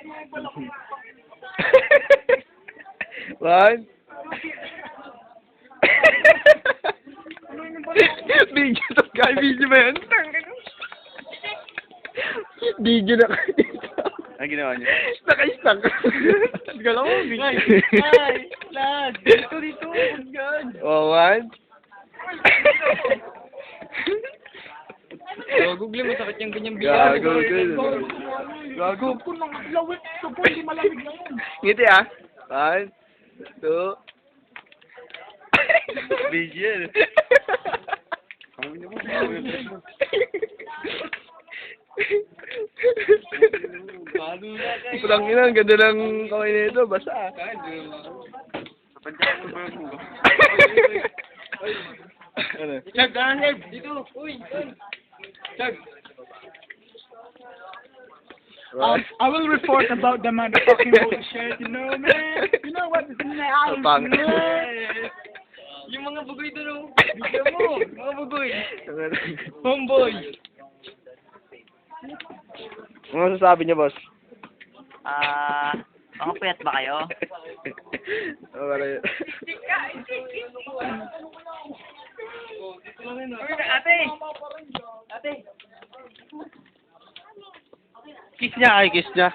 One. video to guy, video ba yan? video na kayo dito. Ano ginawa niyo? Naka-stuck. Galaw mo, Ay, ay, lad. Dito, dito, yan. Oh, one. Google mo, sakit yung ganyang biyan. Gago, gago. Gago. Kung nang lawit, ito po, hindi malamig na yun. Ngiti ah. One, two. Bigyan. Pulang ina, ang ganda lang kamay na ito, basa. ano? Chag, ganun, Dito, uy. Chag. Um, I will report about the motherfucking bullshit, you know, man. You know what? It's in my eyes, Pang. man. Yung mga bugoy doon, oh. Bigyan mo, mga bugoy. Homeboy. Ano masasabi niya, boss? Ah, mga puyat ba kayo? Oh, para yun. Ate! Ate! Kiss niya, ay kiss niya.